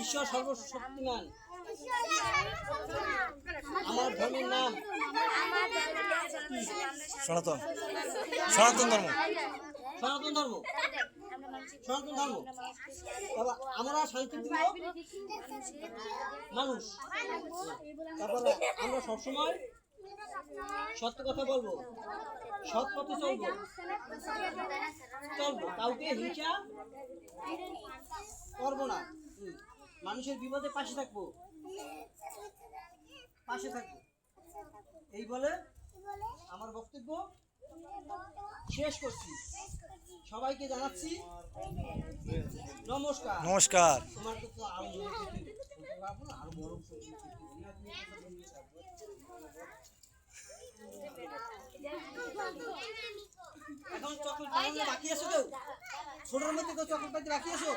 ঈশ্বর সর্বশক্তিমান। আমার ধর্মের নাম সনাতন। সনাতন ধর্ম। সনাতন ধর্ম। সনাতন ধর্ম। বাবা আমরা শান্তিপ্রিয় মানুষ। তারপরে আমরা সবসময় সত্য কথা বলব। সৎ পথে চলবো। চলবো। কাউকে হিংসা করব না। মানুষের বিপদে পাশে থাকব। পাশে থাকব। এই বলে আমার বক্তব্য শেষ করছি। সবাইকে জানাচ্ছি নমস্কার। নমস্কার। তোমার তো আরও আরও বড় এখন চকলেট বাকি আছে তো? ছোটর মধ্যে কেউ চকলেট বাকি বাকি আছো?